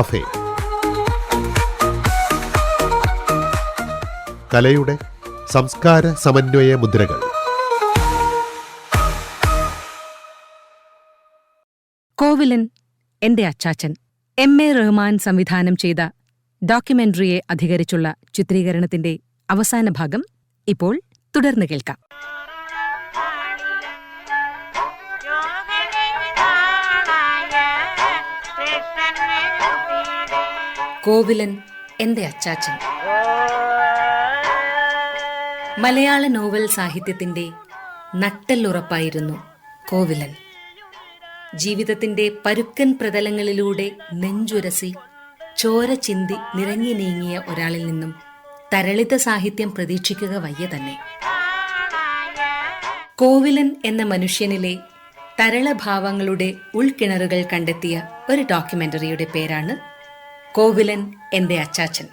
Cafe. കലയുടെ സംസ്കാര സമന്വയ മുദ്രകൾ. കോവിലൻ എന്റെ അച്ചാച്ചൻ എം എ റഹ്മാൻ സംവിധാനം ചെയ്ത ഡോക്യുമെന്ററിയെ അധികരിച്ചുള്ള ചിത്രീകരണത്തിന്റെ അവസാന ഭാഗം ഇപ്പോൾ തുടർന്ന് കേൾക്കാം. കോവിലൻ എന്റെ അച്ചാച്ചൻ. മലയാള നോവൽ സാഹിത്യത്തിന്റെ നട്ടെല്ലുറപ്പായിരുന്നു കോവിലൻ ജീവിതത്തിന്റെ പരുക്കൻ പ്രതലങ്ങളിലൂടെ നെഞ്ചുരസി ചോര ചിന്തി നിറങ്ങി നീങ്ങിയ ഒരാളിൽ നിന്നും തരളിത സാഹിത്യം പ്രതീക്ഷിക്കുക വയ്യ തന്നെ. കോവിലൻ എന്ന മനുഷ്യനിലെ തരളഭാവങ്ങളുടെ ഉൾക്കിണറുകൾ കണ്ടെത്തിയ ഒരു ഡോക്യുമെന്ററിയുടെ പേരാണ് കോവിലൻ എന്റെ അച്ചാച്ചൻ.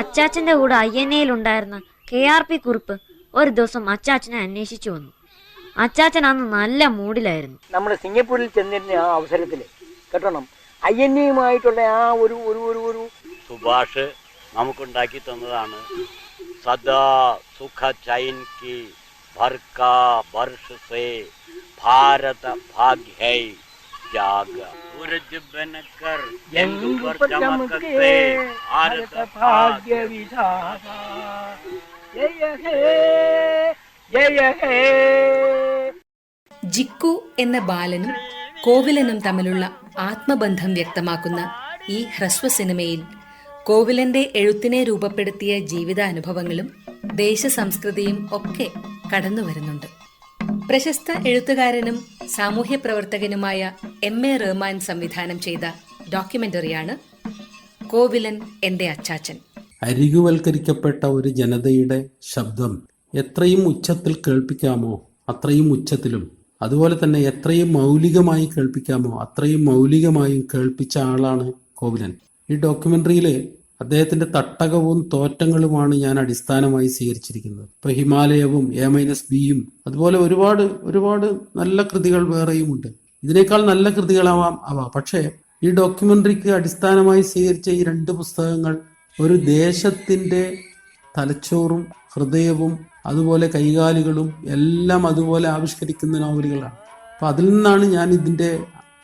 അച്ചാച്ചന്റെ കൂടെ ഐ എൻ ഉണ്ടായിരുന്ന കെ ആർ പി കുറിപ്പ് ഒരു ദിവസം അച്ചാച്ചനെ അന്വേഷിച്ചു വന്നു. അച്ചാച്ചൻ അന്ന് നല്ല മൂഡിലായിരുന്നു. നമ്മൾ സിംഗപ്പൂരിൽ ചെന്നിരുന്ന ആ അവസരത്തിൽ കേട്ടോണം. ഐ എൻ എയുമായിട്ടുള്ള ആ ഒരു ഒരു ഒരു ഒരു സുഭാഷ് നമുക്കുണ്ടാക്കി തന്നതാണ്. സദാ സുഖ ചൈൻ കി ഭർക്ക का वर्ष ഭാരത ഭാഗ്യ भाग्य है जाग सूरज ഭാഗ്യ ഭാഗ്യവിധാത ജയ ഹേ ജയ ഹേ ജിക്കു എന്ന ബാലനും കോവിലനും തമ്മിലുള്ള ആത്മബന്ധം വ്യക്തമാക്കുന്ന ഈ ഹ്രസ്വ സിനിമയിൽ കോവിലന്റെ എഴുത്തിനെ രൂപപ്പെടുത്തിയ ജീവിതാനുഭവങ്ങളും ദേശസംസ്കൃതിയും ഒക്കെ കടന്നു വരുന്നുണ്ട്. പ്രശസ്ത എഴുത്തുകാരനും സാമൂഹ്യ പ്രവർത്തകനുമായ എം എ റഹ്മാൻ സംവിധാനം ചെയ്ത ഡോക്യുമെന്ററിയാണ് കോവിലൻ എന്റെ അച്ചാച്ചൻ. അരികുവൽക്കരിക്കപ്പെട്ട ഒരു ജനതയുടെ ശബ്ദം എത്രയും ഉച്ചത്തിൽ കേൾപ്പിക്കാമോ അത്രയും ഉച്ചത്തിലും. അതുപോലെ തന്നെ എത്രയും മൗലികമായി കേൾപ്പിക്കാമോ അത്രയും മൗലികമായും കേൾപ്പിച്ച ആളാണ് കോവിലൻ. ഈ ഡോക്യുമെന്ററിയിൽ അദ്ദേഹത്തിന്റെ തട്ടകവും തോറ്റങ്ങളുമാണ് ഞാൻ അടിസ്ഥാനമായി സ്വീകരിച്ചിരിക്കുന്നത്. ഇപ്പൊ ഹിമാലയവും എ മൈനസ് ബിയും അതുപോലെ ഒരുപാട് ഒരുപാട് നല്ല കൃതികൾ വേറെയുമുണ്ട് ഇതിനേക്കാൾ നല്ല കൃതികളാവാം അവ. പക്ഷേ ഈ ഡോക്യുമെന്ററിക്ക് അടിസ്ഥാനമായി സ്വീകരിച്ച ഈ രണ്ട് പുസ്തകങ്ങൾ ഒരു ദേശത്തിന്റെ തലച്ചോറും ഹൃദയവും അതുപോലെ കൈകാലുകളും എല്ലാം അതുപോലെ ആവിഷ്കരിക്കുന്ന നോവലുകളാണ്. അപ്പൊ അതിൽ നിന്നാണ് ഞാൻ ഇതിന്റെ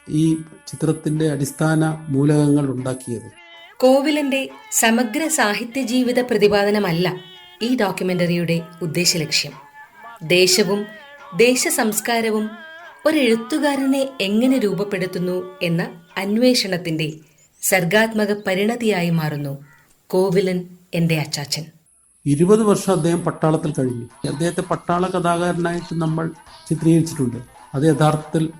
ഈ ചിത്രത്തിന്റെ അടിസ്ഥാന മൂലകങ്ങൾ ഉണ്ടാക്കിയത്. കോവിലന്റെ സമഗ്ര സാഹിത്യ ജീവിത പ്രതിപാദനമല്ല ഈ ഡോക്യുമെന്ററിയുടെ ഉദ്ദേശലക്ഷ്യം ദേശവും ദേശ സംസ്കാരവും ഒരെഴുത്തുകാരനെ എങ്ങനെ രൂപപ്പെടുത്തുന്നു എന്ന അന്വേഷണത്തിന്റെ സർഗാത്മക പരിണതിയായി മാറുന്നു കോവിലൻ എന്റെ അച്ചാച്ചൻ. ഇരുപത് വർഷം അദ്ദേഹം പട്ടാളത്തിൽ കഴിഞ്ഞു. അദ്ദേഹത്തെ പട്ടാള കഥാകാരനായിട്ട് നമ്മൾ ചിത്രീകരിച്ചിട്ടുണ്ട്. അത് യഥാർത്ഥത്തിൽ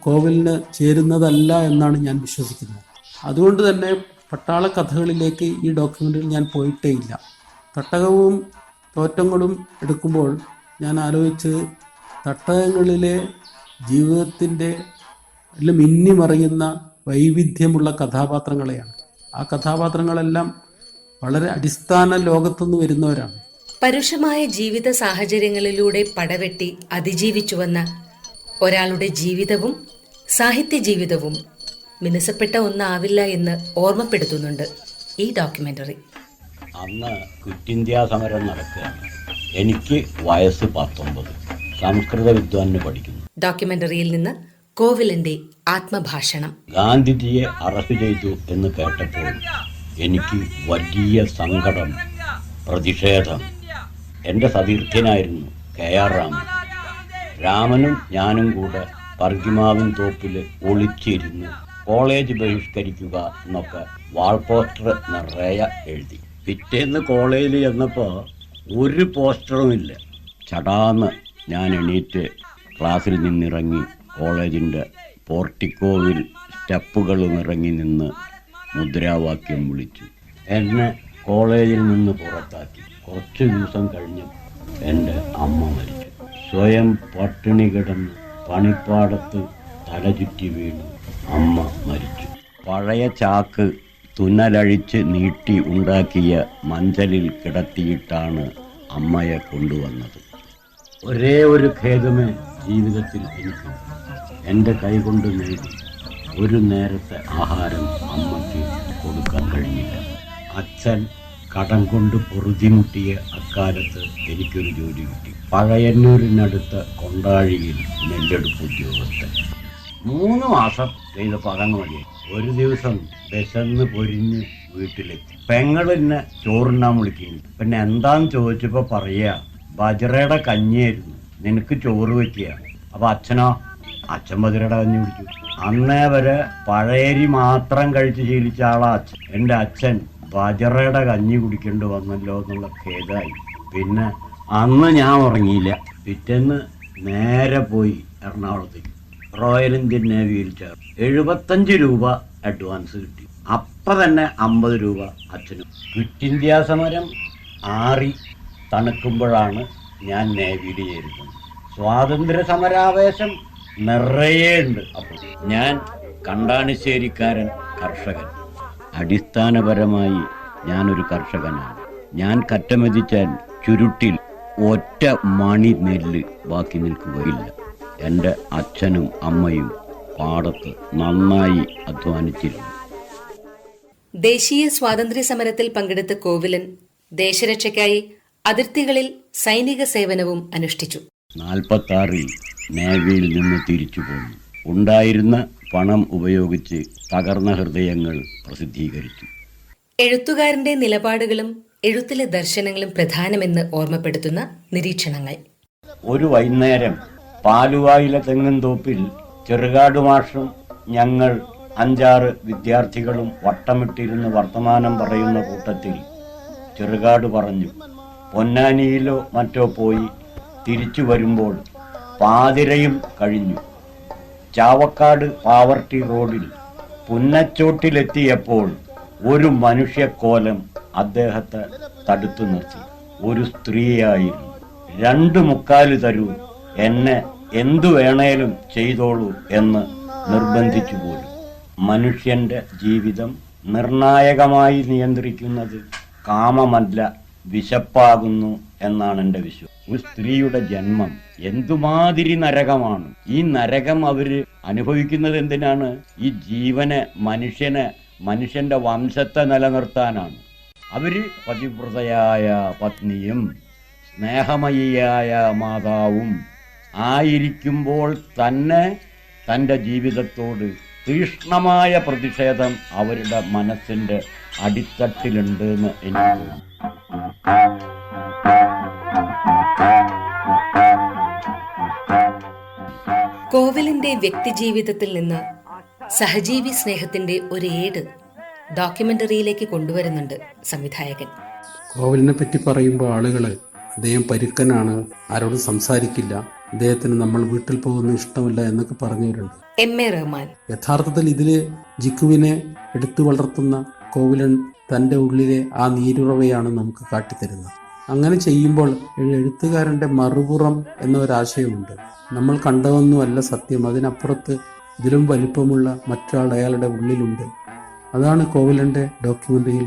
കോവിലിന് ചേരുന്നതല്ല എന്നാണ് ഞാൻ വിശ്വസിക്കുന്നത്. അതുകൊണ്ട് തന്നെ പട്ടാള കഥകളിലേക്ക് ഈ ഡോക്യുമെന്ററിയിൽ ഞാൻ പോയിട്ടേ ഇല്ല. തട്ടകവും തോറ്റങ്ങളും എടുക്കുമ്പോൾ ഞാൻ ആലോചിച്ച് തട്ടകങ്ങളിലെ ജീവിതത്തിന്റെ എല്ലാം മിന്നിമറിയുന്ന വൈവിധ്യമുള്ള കഥാപാത്രങ്ങളെയാണ്. ആ കഥാപാത്രങ്ങളെല്ലാം വളരെ അടിസ്ഥാന ലോകത്തുനിന്ന് വരുന്നവരാണ്. പരുഷമായ ജീവിത സാഹചര്യങ്ങളിലൂടെ പടവെട്ടി അതിജീവിച്ചുവന്ന ഒരാളുടെ ജീവിതവും സാഹിത്യ ജീവിതവും മിനുസപ്പെട്ട ഒന്നാവില്ല എന്ന് ഓർമ്മപ്പെടുത്തുന്നുണ്ട് ഈ ഡോക്യുമെന്ററി. അന്ന് ക്വിറ്റ് ഇന്ത്യ സമരം നടക്കുകയാണ്. എനിക്ക് വയസ്സ് പത്തൊമ്പത്. സംസ്കൃത വിദ്വാന് പഠിക്കുന്നു. ഡോക്യുമെന്ററിയിൽ നിന്ന് കോവിലന്റെ ആത്മഭാഷണം. ഗാന്ധിജിയെ അറസ്റ്റ് ചെയ്തു എന്ന് കേട്ടപ്പോൾ എനിക്ക് വലിയ സങ്കടം പ്രതിഷേധം. എന്റെ സതീർത്ഥ്യനായിരുന്നു കെ ആർ രാമൻ. രാമനും ഞാനും കൂടെ പർഗിമാവിൻ തോപ്പിൽ ഒളിച്ചിരുന്ന് കോളേജ് ബഹിഷ്കരിക്കുക എന്നൊക്കെ വാൾ പോസ്റ്റർ നിറയെ എഴുതി. പിറ്റേന്ന് കോളേജിൽ ചെന്നപ്പോൾ ഒരു പോസ്റ്ററും ഇല്ല. ചടാന്ന് ഞാൻ എണീറ്റ് ക്ലാസ്സിൽ നിന്നിറങ്ങി കോളേജിന്റെ പോർട്ടിക്കോവിൽ സ്റ്റെപ്പുകൾ ഇറങ്ങി നിന്ന് മുദ്രാവാക്യം വിളിച്ചു. എന്നെ കോളേജിൽ നിന്ന് പുറത്താക്കി. കുറച്ച് ദിവസം കഴിഞ്ഞ് എന്റെ അമ്മ മരിച്ചു. സ്വയം പട്ടിണി കിടന്ന് പണിപ്പാടത്ത് തലചുറ്റി വീണു. അമ്മ മരിച്ചു. പഴയ ചാക്ക് തുന്നലഴിച്ച് നീട്ടി ഉണ്ടാക്കിയ മഞ്ചലിൽ കിടത്തിയിട്ടാണ് അമ്മയെ കൊണ്ടുവന്നത്. ഒരേ ഒരു ഖേദമേ ജീവിതത്തിൽ എനിക്ക്. എന്റെ കൈകൊണ്ട് നേടി. ഒരു നേരത്തെ ആഹാരം അമ്മയ്ക്ക് കൊടുക്കാൻ കഴിഞ്ഞില്ല. അച്ഛൻ കടം കൊണ്ട് പൊറുതിമുട്ടിയ അക്കാലത്ത് എനിക്കൊരു ജോലി കിട്ടി. പഴയന്നൂരിനടുത്ത കൊണ്ടാഴിയിൽ നെല്ലെടുപ്പ് ഉദ്യോഗസ്ഥൻ. മൂന്ന് മാസം ചെയ്ത് പകർന്നു മതി ഒരു ദിവസം വിശന്ന് പൊരിഞ്ഞ് വീട്ടിലെത്തി. പെങ്ങൾ പെങ്ങളെന്നെ ചോറുണ്ണാൻ വിളിക്കുന്നു. പിന്നെ എന്താന്ന് ചോദിച്ചപ്പോ പറയാ ബജറയുടെ കഞ്ഞിയായിരുന്നു. നിനക്ക് ചോറ് വെക്കുക അപ്പൊ അച്ഛനോ അച്ഛൻ ബജറയുടെ കഞ്ഞി കുടിച്ചു. അന്നേ വരെ പഴയരി മാത്രം കഴിച്ച് ശീലിച്ച ആളാ അച്ഛൻ. എന്റെ അച്ഛൻ ബജറയുടെ കഞ്ഞി കുടിക്കേണ്ടി വന്നല്ലോ എന്നുള്ള ഖേദായി പിന്നെ അന്ന് ഞാൻ ഉറങ്ങിയില്ല. പിറ്റേന്ന് നേരെ പോയി എറണാകുളത്തേക്ക്. റോയൽ ഇന്ത്യൻ നേവിയിൽ ചേർന്നു. എഴുപത്തഞ്ച് രൂപ അഡ്വാൻസ് കിട്ടി. അപ്പം തന്നെ അമ്പത് രൂപ അച്ഛനും. ക്വിറ്റ് ഇന്ത്യ സമരം ആറി തണുക്കുമ്പോഴാണ് ഞാൻ നേവിയിൽ ചേരുന്നത് സ്വാതന്ത്ര്യ സമരാവേശം നിറയെ ഉണ്ട് അപ്പോൾ. ഞാൻ കണ്ടാണിശ്ശേരിക്കാരൻ കർഷകൻ. അടിസ്ഥാനപരമായി ഞാനൊരു കർഷകനാണ്. ഞാൻ കറ്റമെതിച്ചാൽ ചുരുട്ടിൽ ഒറ്റ മണി നെല്ല് ബാക്കി നിൽക്കുകയില്ല. എന്റെ അച്ഛനും അമ്മയും പാടത്ത് നന്നായി അധ്വാനിച്ചിരുന്നു. ദേശീയ സ്വാതന്ത്ര്യ സമരത്തിൽ പങ്കെടുത്ത കോവിലൻ ദേശരക്ഷയ്ക്കായി അതിർത്തികളിൽ സൈനിക സേവനവും അനുഷ്ഠിച്ചു. നാൽപ്പത്തി നേവിയിൽ നിന്ന് തിരിച്ചു പോന്നു ഉണ്ടായിരുന്ന പണം ഉപയോഗിച്ച് തകർന്ന ഹൃദയങ്ങൾ പ്രസിദ്ധീകരിച്ചു. എഴുത്തുകാരന്റെ നിലപാടുകളും എഴുത്തിലെ ദർശനങ്ങളും പ്രധാനമെന്ന് ഓർമ്മപ്പെടുത്തുന്ന നിരീക്ഷണങ്ങൾ. ഒരു വൈകുന്നേരം പാലുവായിലെ തെങ്ങും തോപ്പിൽ ചെറുകാട് മാഷും ഞങ്ങൾ അഞ്ചാറ് വിദ്യാർത്ഥികളും വട്ടമിട്ടിരുന്ന് വർത്തമാനം പറയുന്ന കൂട്ടത്തിൽ ചെറുകാട് പറഞ്ഞു പൊന്നാനിയിലോ മറ്റോ പോയി തിരിച്ചു വരുമ്പോൾ പാതിരയും കഴിഞ്ഞു. ചാവക്കാട് പാവർട്ടി റോഡിൽ പുന്നച്ചോട്ടിലെത്തിയപ്പോൾ ഒരു മനുഷ്യക്കോലം അദ്ദേഹത്തെ തടുത്തു നിർത്തി. ഒരു സ്ത്രീയായിരുന്നു രണ്ടു മുക്കാൽ തരൂ എന്നെ എന്തു വേണേലും ചെയ്തോളൂ എന്ന് നിർബന്ധിച്ചു പോലും. മനുഷ്യന്റെ ജീവിതം നിർണായകമായി നിയന്ത്രിക്കുന്നത് കാമമല്ല വിശപ്പാകുന്നു എന്നാണ് എന്റെ വിശ്വാസം. ഒരു സ്ത്രീയുടെ ജന്മം എന്തുമാതിരി നരകമാണ്. ഈ നരകം അവർ അനുഭവിക്കുന്നത് എന്തിനാണ്? ഈ ജീവനെ മനുഷ്യനെ മനുഷ്യന്റെ വംശത്തെ നിലനിർത്താനാണ്. അവർ പതിവ്രതയായ പത്നിയും സ്നേഹമയിയായ മാതാവും ആയിരിക്കുമ്പോൾ തന്നെ തന്റെ ജീവിതത്തോട് തീഷ്ണമായ പ്രതിഷേധം അവരുടെ മനസ്സിന്റെ അടിത്തട്ടിലുണ്ട് എന്ന് എനിക്ക് തോന്നുന്നു. കോവിലിന്റെ വ്യക്തിജീവിതത്തിൽ നിന്ന് സഹജീവി സ്നേഹത്തിന്റെ ഒരു ഏട് ഡോക്യുമെന്ററിയിലേക്ക് കൊണ്ടുവരുന്നുണ്ട് സംവിധായകൻ. കോവിലിനെ പറ്റി പറയുമ്പോൾ ആളുകൾ അദ്ദേഹം പരുക്കനാണ് ആരോടും സംസാരിക്കില്ല. അദ്ദേഹത്തിന് നമ്മൾ വീട്ടിൽ പോകുന്ന ഇഷ്ടമില്ല എന്നൊക്കെ പറഞ്ഞവരുണ്ട് എം എ റഹ്മാൻ. യഥാർത്ഥത്തിൽ ഇതിൽ ജിക്കുവിനെ എടുത്തു വളർത്തുന്ന കോവിലൻ തന്റെ ഉള്ളിലെ ആ നീരുറവയാണ് നമുക്ക് കാട്ടിത്തരുന്നത്. അങ്ങനെ ചെയ്യുമ്പോൾ എഴുത്തുകാരന്റെ എഴുത്തുകാരന്റെ മറുപുറം എന്ന ഒരാശയമുണ്ട് നമ്മൾ കണ്ടതൊന്നുമല്ല സത്യം. അതിനപ്പുറത്ത് ഇതിലും വലിപ്പമുള്ള മറ്റൊരാൾ അയാളുടെ ഉള്ളിലുണ്ട്. അതാണ് കോവിലന്റെ ഡോക്യുമെന്ററിയിൽ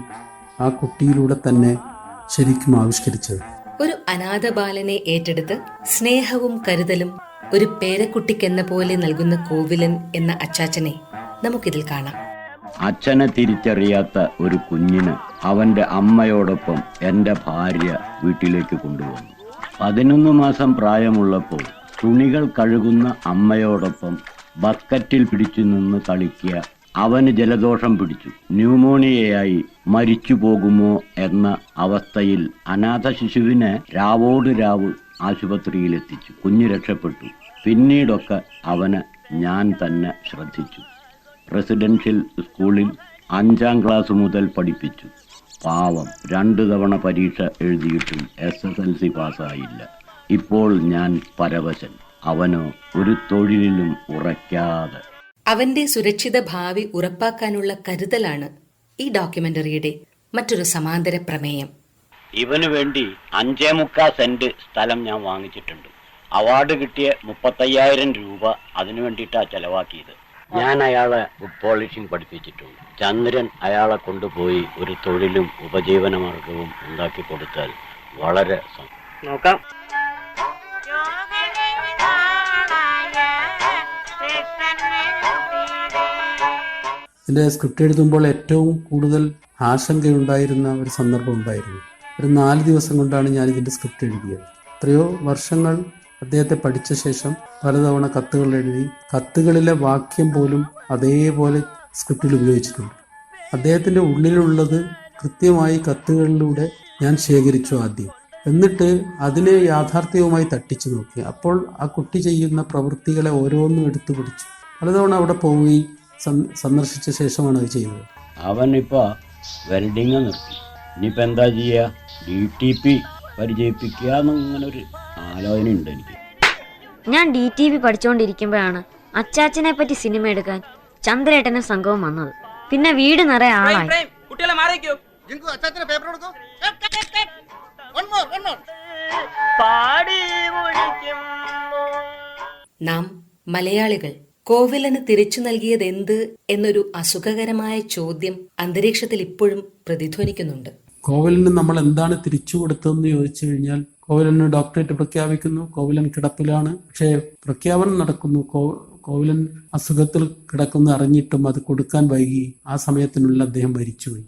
ആ കുട്ടിയിലൂടെ തന്നെ ശരിക്കും ആവിഷ്കരിച്ചത്. ഒരു അനാഥ ബാലനെ ഏറ്റെടുത്ത് സ്നേഹവും കരുതലും ഒരു പേരക്കുട്ടിക്കെന്ന പോലെ നൽകുന്ന കോവിലൻ എന്ന അച്ചാച്ചനെ നമുക്കിതിൽ കാണാം. അച്ഛനെ തിരിച്ചറിയാത്ത ഒരു കുഞ്ഞിന് അവന്റെ അമ്മയോടൊപ്പം എന്റെ ഭാര്യ വീട്ടിലേക്ക് കൊണ്ടുവന്നു. പതിനൊന്ന് മാസം പ്രായമുള്ളപ്പോൾ തുണികൾ കഴുകുന്ന അമ്മയോടൊപ്പം ബക്കറ്റിൽ പിടിച്ചു നിന്ന് കളിക്കുക അവന് ജലദോഷം പിടിച്ചു. ന്യൂമോണിയയായി മരിച്ചു പോകുമോ എന്ന അവസ്ഥയിൽ അനാഥ ശിശുവിനെ രാവോട് രാവ് ആശുപത്രിയിലെത്തിച്ചു. കുഞ്ഞു രക്ഷപ്പെട്ടു. പിന്നീടൊക്കെ അവന് ഞാൻ തന്നെ ശ്രദ്ധിച്ചു. റെസിഡൻഷ്യൽ സ്കൂളിൽ അഞ്ചാം ക്ലാസ് മുതൽ പഠിപ്പിച്ചു. പാവം രണ്ടു തവണ പരീക്ഷ എഴുതിയിട്ടും എസ് എസ് എൽ സി പാസ്സായില്ല. ഇപ്പോൾ ഞാൻ പരവശൻ. അവനോ ഒരു തൊഴിലിലും ഉറയ്ക്കാതെ. അവന്റെ സുരക്ഷിത ഭാവി ഉറപ്പാക്കാനുള്ള കരുതലാണ് ഈ ഡോക്യുമെന്ററിയുടെ മറ്റൊരു സമാന്തര പ്രമേയം. ഇവന് വേണ്ടി അഞ്ചേ മുക്കാ സെന്റ് സ്ഥലം ഞാൻ വാങ്ങിച്ചിട്ടുണ്ട്. അവാർഡ് കിട്ടിയ മുപ്പത്തയ്യായിരം രൂപ അതിനു വേണ്ടിയിട്ടാണ് ചെലവാക്കിയത്. ഞാൻ അയാളെ പോളിഷിംഗ് പഠിപ്പിച്ചിട്ടുണ്ട്. ചന്ദ്രൻ അയാളെ കൊണ്ടുപോയി ഒരു തൊഴിലും ഉപജീവന മാർഗവും ഉണ്ടാക്കി കൊടുത്താൽ വളരെ നോക്കാം. ഇതിന്റെ സ്ക്രിപ്റ്റ് എഴുതുമ്പോൾ ഏറ്റവും കൂടുതൽ ആശങ്കയുണ്ടായിരുന്ന ഒരു സന്ദർഭം ഉണ്ടായിരുന്നു. ഒരു നാല് ദിവസം കൊണ്ടാണ് ഞാൻ ഇതിന്റെ സ്ക്രിപ്റ്റ് എഴുതിയത്. എത്രയോ വർഷങ്ങൾ അദ്ദേഹത്തെ പഠിച്ച ശേഷം പലതവണ കത്തുകൾ എഴുതി കത്തുകളിലെ വാക്യം പോലും അതേപോലെ സ്ക്രിപ്റ്റിൽ ഉപയോഗിച്ചിട്ടുണ്ട്. അദ്ദേഹത്തിന്റെ ഉള്ളിലുള്ളത് കൃത്യമായി കത്തുകളിലൂടെ ഞാൻ ശേഖരിച്ചു ആദ്യം. എന്നിട്ട് അതിനെ യാഥാർത്ഥ്യവുമായി തട്ടിച്ചു നോക്കി. അപ്പോൾ ആ കുട്ടി ചെയ്യുന്ന പ്രവൃത്തികളെ ഓരോന്നും എടുത്തു പിടിച്ചു. പലതവണ അവിടെ പോവുകയും സന്ദർശിച്ച ശേഷമാണ് അത് ചെയ്തത്. അവനിപ്പോൾ വെൽഡിങ് നിർത്തി. ഇനിയിപ്പോൾ എന്താ ചെയ്യുക ഡി ടി പി പരിചയിപ്പിക്കുക എന്നിങ്ങനെ ഒരു ആലോചന ഉണ്ട് എനിക്ക്. ഞാൻ ഡി ടി വി പഠിച്ചുകൊണ്ടിരിക്കുമ്പോഴാണ് അച്ചാച്ചനെ പറ്റി സിനിമ എടുക്കാൻ ചന്ദ്രേട്ടനും സംഘവും വന്നത്. പിന്നെ വീട് നിറയെ ആളായി. നാം മലയാളികൾ കോവിലന് തിരിച്ചു നൽകിയത് എന്ത് എന്നൊരു അസുഖകരമായ ചോദ്യം അന്തരീക്ഷത്തിൽ ഇപ്പോഴും പ്രതിധ്വനിക്കുന്നുണ്ട്. കോവിലിന് നമ്മൾ എന്താണ് തിരിച്ചു കൊടുത്തതെന്ന് ചോദിച്ചു കഴിഞ്ഞാൽ കോവിലന് ഡോക്ടറേറ്റ് പ്രഖ്യാപിക്കുന്നു കോവിലൻ കിടപ്പിലാണ്. പക്ഷേ പ്രഖ്യാപനം നടക്കുന്നു. കോവിലൻ കോവലൻ അസുഖത്തിൽ കിടക്കുന്ന അറിഞ്ഞിട്ടും അത് കൊടുക്കാൻ വൈകി. ആ സമയത്തിനുള്ളിൽ അദ്ദേഹം മരിച്ചുപോയി.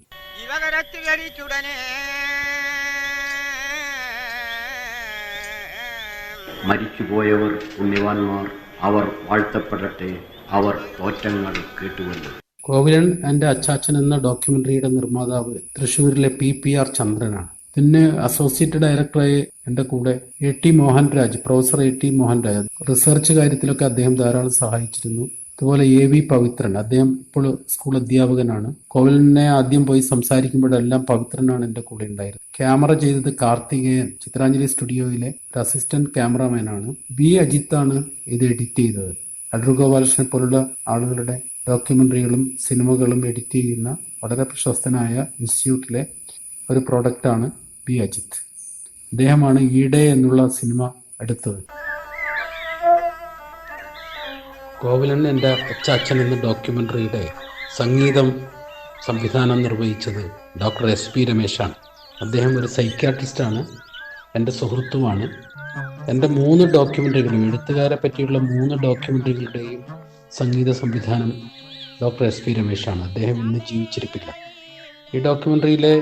മരിച്ചുപോയവർ പുണ്യവാന്മാർ. അവർ വാഴ്ത്തപ്പെടട്ടെ അവർ തോറ്റങ്ങൾ കേട്ടുവല്ലോ. കോവിലൻ എന്റെ അച്ചാച്ചൻ എന്ന ഡോക്യുമെന്ററിയുടെ നിർമ്മാതാവ് തൃശ്ശൂരിലെ പി പി ആർ ചന്ദ്രനാണ്. പിന്നെ അസോസിയേറ്റ് ഡയറക്ടറായി എന്റെ കൂടെ A T Mohanraj professor A T Mohanraj. Research കാര്യത്തിലൊക്കെ അദ്ദേഹം ധാരാളം സഹായിച്ചിരുന്നു. അതുപോലെ എ വി പവിത്രൻ. അദ്ദേഹം ഇപ്പോൾ സ്കൂൾ അധ്യാപകനാണ്. കോവിലിനെ ആദ്യം പോയി സംസാരിക്കുമ്പോഴെല്ലാം പവിത്രനാണ് എന്റെ കൂടെ ഉണ്ടായിരുന്നത്. ക്യാമറ ചെയ്തത് കാർത്തികേയൻ. ചിത്രാഞ്ജലി സ്റ്റുഡിയോയിലെ ഒരു അസിസ്റ്റന്റ് ക്യാമറാമാനാണ് ബി അജിത്താണ് ഇത് എഡിറ്റ് ചെയ്തത്. അടൂർ ഗോപാലകൃഷ്ണൻ പോലുള്ള ആളുകളുടെ ഡോക്യുമെന്ററികളും സിനിമകളും എഡിറ്റ് ചെയ്യുന്ന വളരെ പ്രശസ്തനായ ഇൻസ്റ്റിറ്റ്യൂട്ടിലെ ഒരു പ്രോഡക്റ്റാണ് ബി അജിത്ത് അദ്ദേഹമാണ് ഈഡേ എന്നുള്ള സിനിമ എടുത്തത്. കോവിലൻ എന്റെ അച്ചാച്ചൻ എന്ന ഡോക്യുമെന്ററിയുടെ സംഗീതം സംവിധാനം നിർവഹിച്ചത് ഡോക്ടർ എസ് പി രമേശാണ്. അദ്ദേഹം ഒരു സൈക്യാട്രിസ്റ്റാണ് എന്റെ സുഹൃത്തുമാണ്. എന്റെ മൂന്ന് ഡോക്യുമെന്ററികളും എഴുത്തുകാരെ പറ്റിയുള്ള മൂന്ന് ഡോക്യുമെന്ററികളുടെയും സംഗീത സംവിധാനം ഡോക്ടർ എസ് പി രമേശാണ്. അദ്ദേഹം ഇന്ന് ജീവിച്ചിരിപ്പില്ല. ഈ ഡോക്യുമെന്ററിയിലെ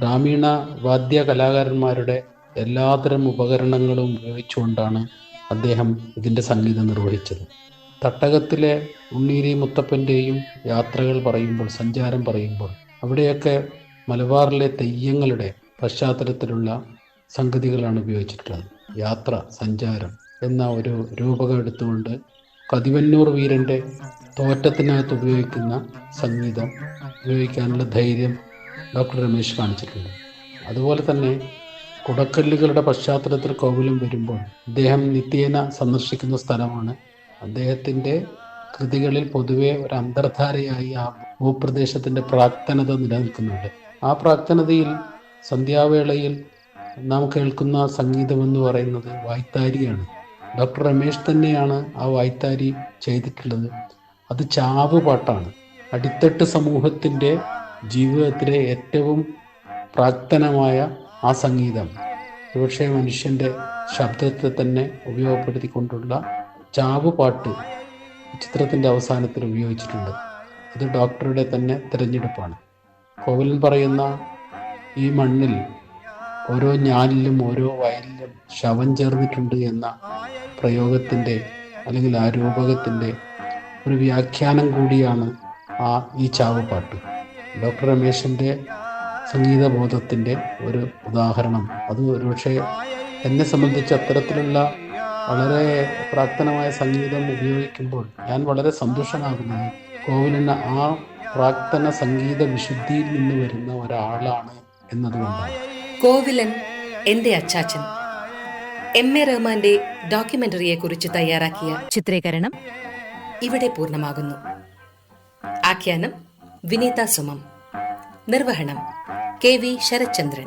ഗ്രാമീണ വാദ്യ കലാകാരന്മാരുടെ എല്ലാത്തരം ഉപകരണങ്ങളും ഉപയോഗിച്ചുകൊണ്ടാണ് അദ്ദേഹം ഇതിന്റെ സംഗീതം നിർവഹിച്ചത്. തട്ടകത്തിലെ ഉണ്ണീരി മുത്തപ്പന്റെയും യാത്രകൾ പറയുമ്പോൾ സഞ്ചാരം പറയുമ്പോൾ അവിടെയൊക്കെ മലബാറിലെ തെയ്യങ്ങളുടെ പശ്ചാത്തലത്തിലുള്ള സംഗതികളാണ് ഉപയോഗിച്ചിട്ടുള്ളത്. യാത്ര സഞ്ചാരം എന്ന ഒരു രൂപകം എടുത്തുകൊണ്ട് കതിവന്നൂർ വീരന്റെ തോറ്റത്തിനകത്ത് ഉപയോഗിക്കുന്ന സംഗീതം ഉപയോഗിക്കാനുള്ള ധൈര്യം ഡോക്ടർ രമേശ് കാണിച്ചിട്ടുണ്ട്. അതുപോലെ തന്നെ കുടക്കല്ലുകളുടെ പശ്ചാത്തലത്തിൽ കോവിലും വരുമ്പോൾ അദ്ദേഹം നിത്യേന സന്ദർശിക്കുന്ന സ്ഥലമാണ് അദ്ദേഹത്തിന്റെ കൃതികളിൽ പൊതുവെ ഒരു അന്തർധാരയായി ആ ഭൂപ്രദേശത്തിന്റെ പ്രാക്തനത നിലനിൽക്കുന്നുണ്ട്. ആ പ്രാക്തനതയിൽ സന്ധ്യാവേളയിൽ നാം കേൾക്കുന്ന സംഗീതം എന്ന് പറയുന്നത് വായ്ത്താരിയാണ്. ഡോക്ടർ രമേശ് തന്നെയാണ് ആ വായ്ത്താരി ചെയ്തിട്ടുള്ളത്. അത് ചാവ് പാട്ടാണ്. അടിത്തട്ട് സമൂഹത്തിന്റെ ജീവിതത്തിലെ ഏറ്റവും പ്രാക്തനമായ ആ സംഗീതം. ഒരുപക്ഷെ മനുഷ്യന്റെ ശബ്ദത്തെ തന്നെ ഉപയോഗപ്പെടുത്തിക്കൊണ്ടുള്ള ചാവ് പാട്ട് ചിത്രത്തിന്റെ അവസാനത്തിൽ ഉപയോഗിച്ചിട്ടുണ്ട്. അത് ഡോക്ടറുടെ തന്നെ തിരഞ്ഞെടുപ്പാണ്. കോവിലൻ പറയുന്ന ഈ മണ്ണിൽ ഓരോ ഞാലിലും ഓരോ വയലിലും ശവം ചേർന്നിട്ടുണ്ട് എന്ന പ്രയോഗത്തിന്റെ അല്ലെങ്കിൽ ആ രൂപകത്തിന്റെ ഒരു വ്യാഖ്യാനം കൂടിയാണ് ആ ഈ ചാവുപാട്ട് ഡോക്ടർ രമേശന്റെ സംഗീതബോധത്തിന്റെ ഒരു ഉദാഹരണം. അത് ഒരുപക്ഷെ എന്നെ സംബന്ധിച്ച് അത്തരത്തിലുള്ള വളരെ പ്രാക്തനമായ സംഗീതം ഉപയോഗിക്കുമ്പോൾ ഞാൻ വളരെ സന്തോഷമാകുന്നത് കോവിലിന് ആ പ്രാക്തന സംഗീത വിശുദ്ധിയിൽ നിന്ന് വരുന്ന ഒരാളാണ് എന്നതുകൊണ്ടാണ്. കോവിലൻ എന്റെ അച്ചാച്ചൻ. എം എ റഹ്മാന്റെ ഡോക്യുമെന്ററിയെക്കുറിച്ച് തയ്യാറാക്കിയ ചിത്രീകരണം ഇവിടെ പൂർണമാകുന്നു. ആഖ്യാനം വിനീത സുമം. നിർവഹണം കെ വി ശരത്ചന്ദ്രൻ.